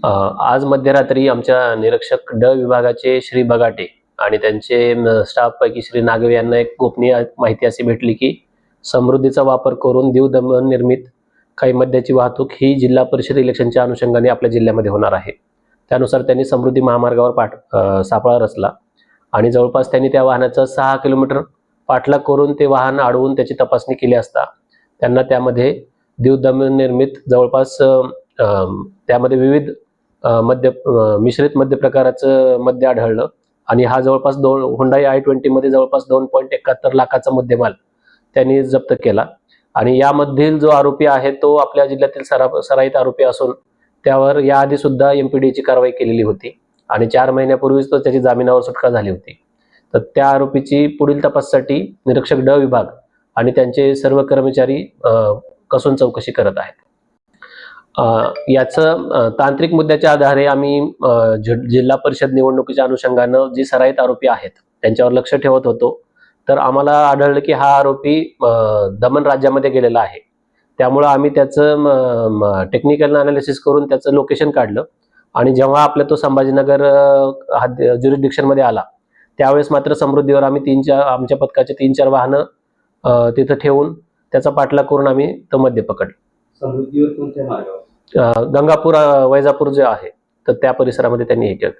आज मध्यरात्री आमच्या निरीक्षक ड विभागाचे श्री बगाटे आणि त्यांचे स्टाफपैकी श्री नागवे यांना एक गोपनीय माहिती अशी भेटली की समृद्धीचा वापर करून दीव दमन निर्मित काही मद्याची वाहतूक ही जिल्हा परिषद इलेक्शनच्या अनुषंगाने आपल्या जिल्ह्यामध्ये होणार आहे. त्यानुसार त्यांनी समृद्धी महामार्गावर पाठ सापळा रचला आणि जवळपास त्यांनी त्या वाहनाचा सहा किलोमीटर पाठलाग करून ते वाहन अडवून त्याची तपासणी केली असता त्यांना त्यामध्ये दीव दमन निर्मित जवळपास त्यामध्ये विविध मद्य मिश्रित मद्य प्रकाराचं मद्य आढळलं. आणि हा जवळपास दोन हुंडाई आय ट्वेंटीमध्ये जवळपास दोन पॉईंट एकाहत्तर लाखाचा मुद्देमाल त्यांनी जप्त केला. आणि यामधील जो आरोपी आहे तो आपल्या जिल्ह्यातील सरा सराईत आरोपी असून त्यावर याआधी सुद्धा एमपीडीची कारवाई केलेली होती. आणि चार महिन्यापूर्वीच तो त्याची जामिनावर सुटका झाली होती. तर त्या आरोपीची पुढील तपासासाठी निरीक्षक ड विभाग आणि त्यांचे सर्व कर्मचारी कसून चौकशी करत आहेत. याचं तांत्रिक मुद्द्याच्या आधारे आम्ही जिल्हा परिषद निवडणुकीच्या अनुषंगानं जी सराईत आरोपी आहेत त्यांच्यावर लक्ष ठेवत होतो. तर आम्हाला आढळलं की हा आरोपी दमन राज्यामध्ये गेलेला आहे. त्यामुळं आम्ही त्याचं टेक्निकल अनालिसिस करून त्याचं लोकेशन काढलं. आणि जेव्हा आपला तो संभाजीनगर ज्युरिडिक्शनमध्ये आला त्यावेळेस मात्र समृद्धीवर आम्ही तीन चार आमच्या पथकाचे तीन चार वाहनं तिथं ठेवून त्याचा पाठलाग करून आम्ही तो मध्य पकडलं. गंगापूर वैजापूर जे आहे तर त्या परिसरामध्ये त्यांनी हे केलं.